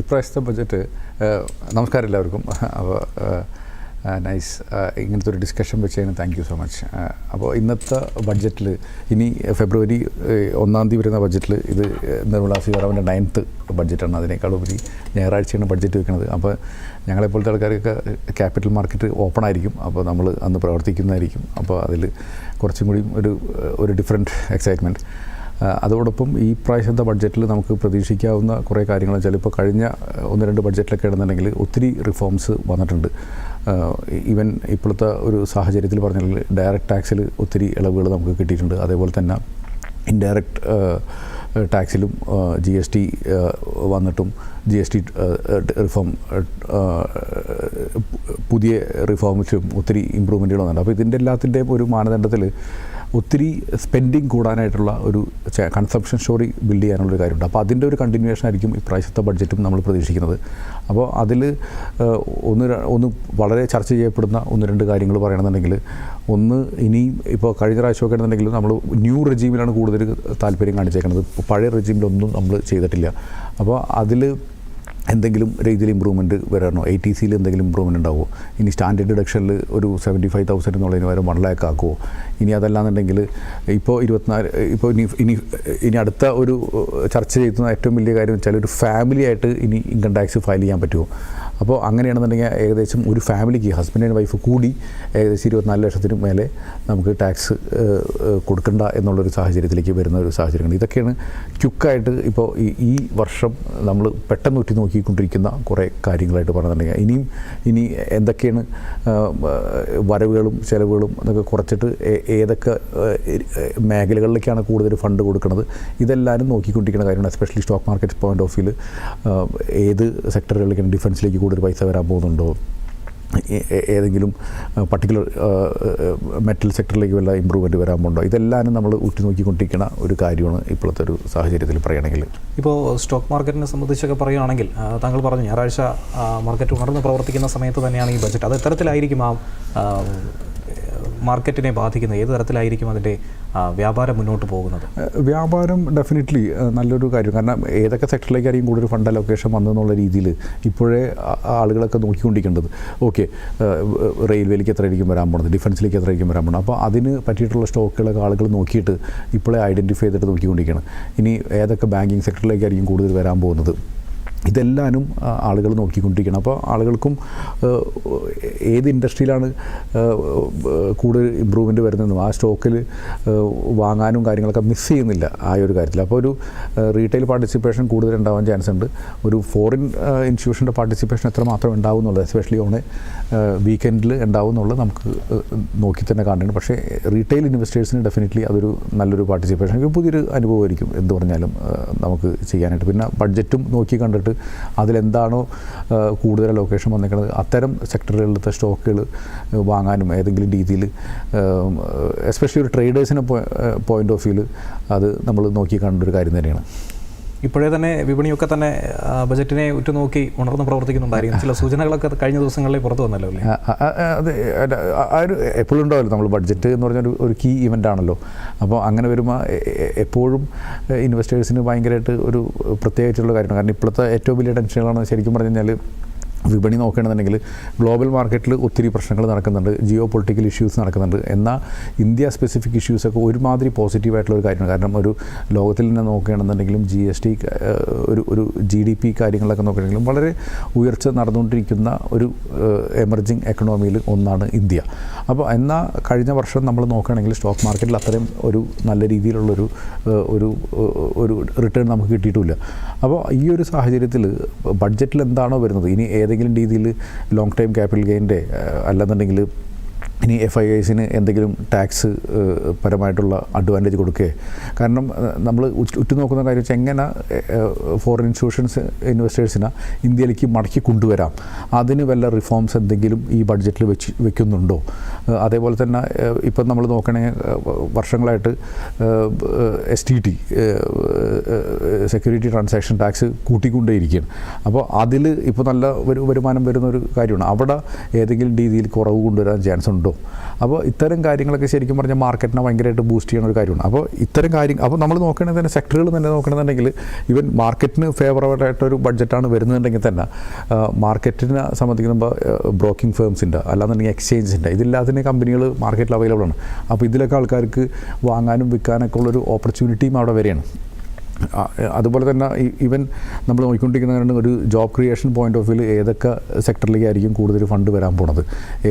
ഇപ്രാവശ്യത്തെ ബഡ്ജറ്റ് നമസ്കാരം എല്ലാവർക്കും. അപ്പോൾ നൈസ് ഇങ്ങനത്തെ ഒരു ഡിസ്കഷൻ വെച്ചതിന് താങ്ക് യു സോ മച്ച് അപ്പോൾ ഇന്നത്തെ ബഡ്ജറ്റിൽ ഇനി ഫെബ്രുവരി ഒന്നാം തീയതി വരുന്ന ബഡ്ജറ്റിൽ ഇത് നിർമ്മലാ സീതാരാമന്റെ നയൻത്ത് ബഡ്ജറ്റാണ് അതിനേക്കാളുപരി ഞായറാഴ്ചയാണ് ബഡ്ജറ്റ് വെക്കുന്നത്. അപ്പോൾ ഞങ്ങളെപ്പോലത്തെ ആൾക്കാർക്ക് ക്യാപിറ്റൽ മാർക്കറ്റ് ഓപ്പൺ ആയിരിക്കും. അപ്പോൾ നമ്മൾ അന്ന് പ്രവർത്തിക്കുന്നതായിരിക്കും. അപ്പോൾ അതിൽ കുറച്ചും കൂടി ഒരു ഒരു ഡിഫറെന്റ് എക്സൈറ്റ്മെന്റ് അതോടൊപ്പം ഈ പ്രാവശ്യത്തെ ബഡ്ജറ്റിൽ നമുക്ക് പ്രതീക്ഷിക്കാവുന്ന കുറേ കാര്യങ്ങൾ വെച്ചാൽ ഇപ്പോൾ കഴിഞ്ഞ ഒന്ന് രണ്ട് ബഡ്ജറ്റിലൊക്കെ ഇടുന്നുണ്ടെങ്കിൽ ഒത്തിരി റിഫോംസ് വന്നിട്ടുണ്ട്. ഈവൻ ഇപ്പോഴത്തെ ഒരു സാഹചര്യത്തിൽ പറഞ്ഞാൽ ഡയറക്റ്റ് ടാക്സിൽ ഒത്തിരി ഇളവുകൾ നമുക്ക് കിട്ടിയിട്ടുണ്ട്. അതേപോലെ തന്നെ ഇൻഡയറക്റ്റ് ടാക്സിലും ജി എസ് ടി വന്നിട്ടും ജി എസ് ടി റിഫോം പുതിയ റിഫോംസും ഒത്തിരി ഇമ്പ്രൂവ്മെന്റുകൾ വന്നിട്ടുണ്ട് അപ്പോൾ ഇതിന്റെ എല്ലാത്തിന്റെയും ഒരു മാനദണ്ഡത്തിൽ ഒത്തിരി സ്പെൻഡിങ് കൂടാനായിട്ടുള്ള ഒരു കൺസംഷൻ സ്റ്റോറി ബിൽഡ് ചെയ്യാനുള്ളൊരു കാര്യമുണ്ട്. അപ്പോൾ അതിന്റെ ഒരു കണ്ടിന്യൂവേഷൻ ആയിരിക്കും ഇപ്രാവശ്യത്തെ ബഡ്ജറ്റും നമ്മൾ പ്രതീക്ഷിക്കുന്നത്. അപ്പോൾ അതിൽ ഒന്ന് ഒന്ന് വളരെ ചർച്ച ചെയ്യപ്പെടുന്ന ഒന്ന് രണ്ട് കാര്യങ്ങൾ പറയണമെന്നുണ്ടെങ്കിൽ ഒന്ന് ഇനിയും ഇപ്പോൾ കഴിഞ്ഞ പ്രാവശ്യമൊക്കെ ആണെന്നുണ്ടെങ്കിൽ നമ്മൾ ന്യൂ റെജീമിലാണ് കൂടുതൽ താല്പര്യം കാണിച്ചേക്കുന്നത് പഴയ റെജീമിലൊന്നും നമ്മൾ ചെയ്തിട്ടില്ല. അപ്പോൾ അതിൽ എന്തെങ്കിലും രീതിയിൽ ഇമ്പ്രൂവ്മെന്റ് വരണോ എ ടി സിയിൽ എന്തെങ്കിലും ഇമ്പ്രൂവ്മെന്റ് ഉണ്ടാവുമോ ഇനി സ്റ്റാൻഡേർഡ് ഡിഡക്ഷനിൽ ഒരു സെവന്റി ഫൈവ് തൗസൻഡ് എന്നുള്ളതിന് പകരം വൺ ലാക്ക് ആക്കുമോ ഇനി അതല്ലാന്നുണ്ടെങ്കിൽ ഇപ്പോൾ ഇരുപത്തിനാല് ഇപ്പോൾ ഇനി ഇനി ഇനി അടുത്ത ഒരു ചർച്ച ചെയ്യുന്ന ഏറ്റവും വലിയ കാര്യം വെച്ചാൽ ഒരു ഫാമിലി ആയിട്ട് ഇനി ഇൻകം ടാക്സ് ഫയൽ ചെയ്യാൻ പറ്റുമോ അപ്പോൾ അങ്ങനെയാണെന്നുണ്ടെങ്കിൽ ഏകദേശം ഒരു ഫാമിലിക്ക് ഹസ്ബൻഡ് ആൻഡ് വൈഫ് കൂടി ഏകദേശം ഇരുപത്തിനാല് ലക്ഷത്തിന് മേലെ നമുക്ക് ടാക്സ് കൊടുക്കണ്ട എന്നുള്ളൊരു സാഹചര്യത്തിലേക്ക് വരുന്ന ഒരു സാഹചര്യമാണ് ഇതൊക്കെയാണ് ക്യുക്കായിട്ട് ഇപ്പോൾ ഈ വർഷം നമ്മൾ പെട്ടെന്ന് ഉറ്റി നോക്കിക്കൊണ്ടിരിക്കുന്ന കുറേ കാര്യങ്ങളായിട്ട് പറഞ്ഞിട്ടുണ്ടെങ്കിൽ ഇനിയും ഇനി എന്തൊക്കെയാണ് വരവുകളും ചിലവുകളും എന്നൊക്കെ കുറച്ചിട്ട് ഏതൊക്കെ മേഖലകളിലേക്കാണ് കൂടുതൽ ഫണ്ട് കൊടുക്കുന്നത് ഇതെല്ലാവരും നോക്കിക്കൊണ്ടിരിക്കുന്ന കാര്യമാണ്. Especially stock market point of വ്യൂവിൽ ഏത് സെക്ടറുകളിലേക്കാണ് ഡിഫൻസിലേക്ക് കൂടുതൽ പൈസ വരാൻ പോകുന്നുണ്ടോ? ഏതെങ്കിലും പർട്ടിക്കുലർ മെറ്റൽ സെക്ടറിലേക്ക് വല്ല ഇമ്പ്രൂവ്മെന്റ് വരാൻ പോകുന്നുണ്ടോ ഇതെല്ലാവരും നമ്മൾ ഉറ്റുനോക്കിക്കൊണ്ടിരിക്കുന്ന ഒരു കാര്യമാണ് ഇപ്പോഴത്തെ ഒരു സാഹചര്യത്തിൽ പറയുകയാണെങ്കിൽ. ഇപ്പോൾ സ്റ്റോക്ക് മാർക്കറ്റിനെ സംബന്ധിച്ചൊക്കെ പറയുകയാണെങ്കിൽ താങ്കൾ പറഞ്ഞു ഞായറാഴ്ച മാർക്കറ്റ് ഉണർന്ന് പ്രവർത്തിക്കുന്ന സമയത്ത് തന്നെയാണ് ഈ ബജറ്റ് അത് എത്തരത്തിലായിരിക്കും ആ ആ, മാർക്കറ്റിനെ ബാധിക്കുന്നത് ഏത് തരത്തിലായിരിക്കും അതിന്റെ വ്യാപാരം മുന്നോട്ട് പോകുന്നത്? വ്യാപാരം ഡെഫിനറ്റ്ലി നല്ലൊരു കാര്യം. കാരണം ഏതൊക്കെ സെക്ടറിലേക്കായിരിക്കും കൂടുതൽ ഫണ്ട് അലൊക്കേഷൻ വന്നതെന്നുള്ള രീതിയിൽ ഇപ്പോഴേ ആളുകളൊക്കെ നോക്കിക്കൊണ്ടിരിക്കേണ്ടത്. ഓക്കെ റെയിൽവേയിലേക്ക് എത്രയായിരിക്കും വരാൻ പോകുന്നത് ഡിഫൻസിലേക്ക് എത്രയായിരിക്കും വരാൻ പോകുന്നത് അപ്പോൾ അതിന് പറ്റിയിട്ടുള്ള സ്റ്റോക്കുകളൊക്കെ ആളുകൾ നോക്കിയിട്ട് ഇപ്പോഴേ ഐഡന്റിഫൈ ചെയ്തിട്ട് നോക്കിക്കൊണ്ടിരിക്കുകയാണ് ഇനി ഏതൊക്കെ ബാങ്കിങ് സെക്ടറിലേക്കായിരിക്കും കൂടുതൽ വരാൻ പോകുന്നത്? ഇതെല്ലാനും ആളുകൾ നോക്കിക്കൊണ്ടിരിക്കണം. അപ്പോൾ ആളുകൾക്കും ഏത് ഇൻഡസ്ട്രിയിലാണ് കൂടുതൽ ഇമ്പ്രൂവ്മെന്റ് വരുന്നതെന്നും ആ സ്റ്റോക്കിൽ വാങ്ങാനും കാര്യങ്ങളൊക്കെ മിസ് ചെയ്യുന്നില്ല ആ ഒരു കാര്യത്തിൽ. അപ്പോൾ ഒരു റീറ്റെയിൽ പാർട്ടിസിപ്പേഷൻ കൂടുതൽ ഉണ്ടാവാൻ ചാൻസ് ഉണ്ട്. ഒരു ഫോറിൻ ഇൻസ്റ്റിറ്റ്യൂഷന്റെ പാർട്ടിസിപ്പേഷൻ എത്ര മാത്രം ഉണ്ടാവും എന്നുള്ളത് എസ്പെഷ്യലി ഓൺ വീക്കെൻഡിൽ ഉണ്ടാവും എന്നുള്ളത് നമുക്ക് നോക്കി തന്നെ കാണുന്നുണ്ട് പക്ഷേ റീറ്റെയിൽ ഇൻവെസ്റ്റേഴ്സിന് ഡെഫിനറ്റ്ലി അതൊരു നല്ലൊരു പാർട്ടിസിപ്പേഷൻ പുതിയൊരു അനുഭവമായിരിക്കും എന്ത് പറഞ്ഞാലും നമുക്ക് ചെയ്യാനായിട്ട്. പിന്നെ ബഡ്ജറ്റും നോക്കി കണ്ടിട്ട് അതിലെന്താണോ ഏഹ്, കൂടുതൽ ലൊക്കേഷൻ വന്നിരിക്കുന്നത്. അത്തരം സെക്ടറുകളിലത്തെ സ്റ്റോക്കുകൾ വാങ്ങാനും ഏതെങ്കിലും രീതിയിൽ എസ്പെഷ്യലി ഒരു ട്രേഡേഴ്സിനെ പോയിന്റ് ഓഫ് വ്യൂവിൽ അത് നമ്മൾ നോക്കി കാണേണ്ട ഒരു കാര്യം തന്നെയാണ്. ഇപ്പോഴേ തന്നെ വിപണിയൊക്കെ തന്നെ ബജറ്റിനെ ഉറ്റുനോക്കി ഉണർന്ന് പ്രവർത്തിക്കുന്നുണ്ടായിരിക്കും. ചില സൂചനകളൊക്കെ കഴിഞ്ഞ ദിവസങ്ങളിൽ പുറത്തു വന്നല്ലോ അല്ലേ? അത് ആ, ഒരു എപ്പോഴും ഉണ്ടാവില്ല നമ്മൾ ബഡ്ജറ്റ് എന്ന് പറഞ്ഞ ഒരു കീ ഇവന്റ് ആണല്ലോ. അപ്പോൾ അങ്ങനെ വരുമ്പോൾ എപ്പോഴും ഇൻവെസ്റ്റേഴ്സിന് ഭയങ്കരമായിട്ട് ഒരു പ്രത്യേകിച്ചുള്ള കാര്യമാണ്. കാരണം ഇപ്പോഴത്തെ ഏറ്റവും വലിയ ടെൻഷനുകളാണ് ശരിക്കും പറഞ്ഞു കഴിഞ്ഞാൽ വിപണി നോക്കുകയാണെന്നുണ്ടെങ്കിൽ ഗ്ലോബൽ മാർക്കറ്റിൽ ഒത്തിരി പ്രശ്നങ്ങൾ നടക്കുന്നുണ്ട് ജിയോ പൊളിറ്റിക്കൽ ഇഷ്യൂസ് നടക്കുന്നുണ്ട്. എന്നാൽ ഇന്ത്യ സ്പെസിഫിക് ഇഷ്യൂസൊക്കെ ഒരുമാതിരി പോസിറ്റീവായിട്ടുള്ള ഒരു കാര്യമാണ്. കാരണം ഒരു ലോകത്തിൽ തന്നെ നോക്കുകയാണെന്നുണ്ടെങ്കിലും ജി എസ് ടി ഒരു ഒരു ജി ഡി പി കാര്യങ്ങളൊക്കെ നോക്കുകയാണെങ്കിലും വളരെ ഉയർച്ച നടന്നുകൊണ്ടിരിക്കുന്ന ഒരു എമർജിങ് എക്കണോമിയിൽ ഒന്നാണ് ഇന്ത്യ. അപ്പോൾ എന്നാൽ കഴിഞ്ഞ വർഷം നമ്മൾ നോക്കുകയാണെങ്കിൽ സ്റ്റോക്ക് മാർക്കറ്റിൽ അത്രയും ഒരു നല്ല രീതിയിലുള്ളൊരു ഒരു ഒരു റിട്ടേൺ നമുക്ക് കിട്ടിയിട്ടില്ല. അപ്പോൾ ഈ ഒരു സാഹചര്യത്തിൽ ബഡ്ജറ്റിൽ എന്താണോ വരുന്നത്? ഇനി ഏതെങ്കിലും രീതിയിൽ ലോങ് ടൈം ക്യാപിറ്റൽ ഗെയിന്റെ അല്ലെന്നുണ്ടെങ്കിൽ ഇനി എഫ് ഐ ഐസിന് എന്തെങ്കിലും ടാക്സ് പരമായിട്ടുള്ള അഡ്വാന്റേജ് കൊടുക്കുകയെ കാരണം നമ്മൾ ഉറ്റുനോക്കുന്ന കാര്യം വെച്ചാൽ എങ്ങനെ ഫോറിൻ ഇൻസ്റ്റിറ്റ്യൂഷൻസ് ഇൻവെസ്റ്റേഴ്സിനെ ഇന്ത്യയിലേക്ക് മടക്കി കൊണ്ടുവരാം? അതിന് വല്ല റിഫോംസ് എന്തെങ്കിലും ഈ ബഡ്ജറ്റിൽ വെച്ച് വെക്കുന്നുണ്ടോ? അതേപോലെ തന്നെ ഇപ്പം നമ്മൾ നോക്കണമെങ്കിൽ വർഷങ്ങളായിട്ട് S T T security transaction tax കൂട്ടിക്കൊണ്ടേയിരിക്കുകയാണ് അപ്പോൾ അതിൽ ഇപ്പോൾ നല്ല ഒരു വരുമാനം വരുന്ന ഒരു കാര്യമാണ്. അവിടെ ഏതെങ്കിലും രീതിയിൽ കുറവ് കൊണ്ടുവരാൻ ചാൻസ് ഉണ്ടോ? കേട്ടോ അപ്പോൾ ഇത്തരം കാര്യങ്ങളൊക്കെ ശരിക്കും പറഞ്ഞാൽ മാർക്കറ്റിനെ ഭയങ്കരമായിട്ട് ബൂസ്റ്റ് ചെയ്യുന്ന ഒരു കാര്യമാണ്. അപ്പോൾ ഇത്തരം കാര്യം അപ്പോൾ നമ്മൾ നോക്കുകയാണെങ്കിൽ തന്നെ സെക്ടറുകൾ തന്നെ നോക്കണമെന്നുണ്ടെങ്കിൽ ഈവൻ മാർക്കറ്റിന് ഫേവറബിളായിട്ടൊരു ബഡ്ജറ്റാണ് വരുന്നുണ്ടെങ്കിൽ തന്നെ മാർക്കറ്റിനെ സംബന്ധിക്കുമ്പോൾ ബ്രോക്കിംഗ് ഫേംസിന്റെ അല്ലാന്നുണ്ടെങ്കിൽ എക്സ്ചേഞ്ചിന്റെ ഇതില്ലാത്ത കമ്പനികൾ മാർക്കറ്റിൽ അവൈലബിൾ ആണ്. അപ്പോൾ ഇതിലൊക്കെ ആൾക്കാർക്ക് വാങ്ങാനും വിൽക്കാനൊക്കെ ഉള്ളൊരു ഓപ്പർച്യൂണിറ്റിയും അവിടെ വരെയാണ്. അതുപോലെ തന്നെ ഈവൻ നമ്മൾ നോക്കിക്കൊണ്ടിരിക്കുന്ന ഒരു job creation point of view ഏതൊക്കെ സെക്ടറിലേക്കായിരിക്കും കൂടുതൽ ഫണ്ട് വരാൻ പോണത്?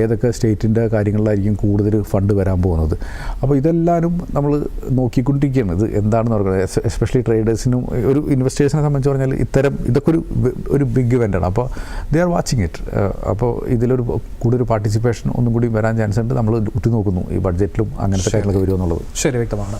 ഏതൊക്കെ സ്റ്റേറ്റിന്റെ കാര്യങ്ങളിലായിരിക്കും കൂടുതൽ ഫണ്ട് വരാൻ പോകുന്നത് അപ്പോൾ ഇതെല്ലാവരും നമ്മൾ നോക്കിക്കൊണ്ടിരിക്കുകയാണ്. ഇത് എന്താണെന്ന് പറയുന്നത് എസ്പെഷ്യലി ട്രേഡേഴ്സിനും ഒരു ഇൻവെസ്റ്റേഴ്സിനെ സംബന്ധിച്ച് പറഞ്ഞാൽ ഇത്തരം ഇതൊക്കെ ഒരു ഒരു ബിഗ് ഇവന്റാണ് അപ്പോൾ ദേ ആർ വാച്ചിങ് ഇറ്റ് അപ്പോൾ ഇതിലൊരു കൂടുതൽ പാർട്ടിസിപ്പേഷൻ ഒന്നും കൂടി വരാൻ ചാൻസ് ഉണ്ട്. നമ്മൾ ഉറ്റുനോക്കുന്നു ഈ ബഡ്ജറ്റിലും അങ്ങനത്തെ കാര്യങ്ങളൊക്കെ വരുമെന്നുള്ളത്. ശരി വ്യക്തമാണ്.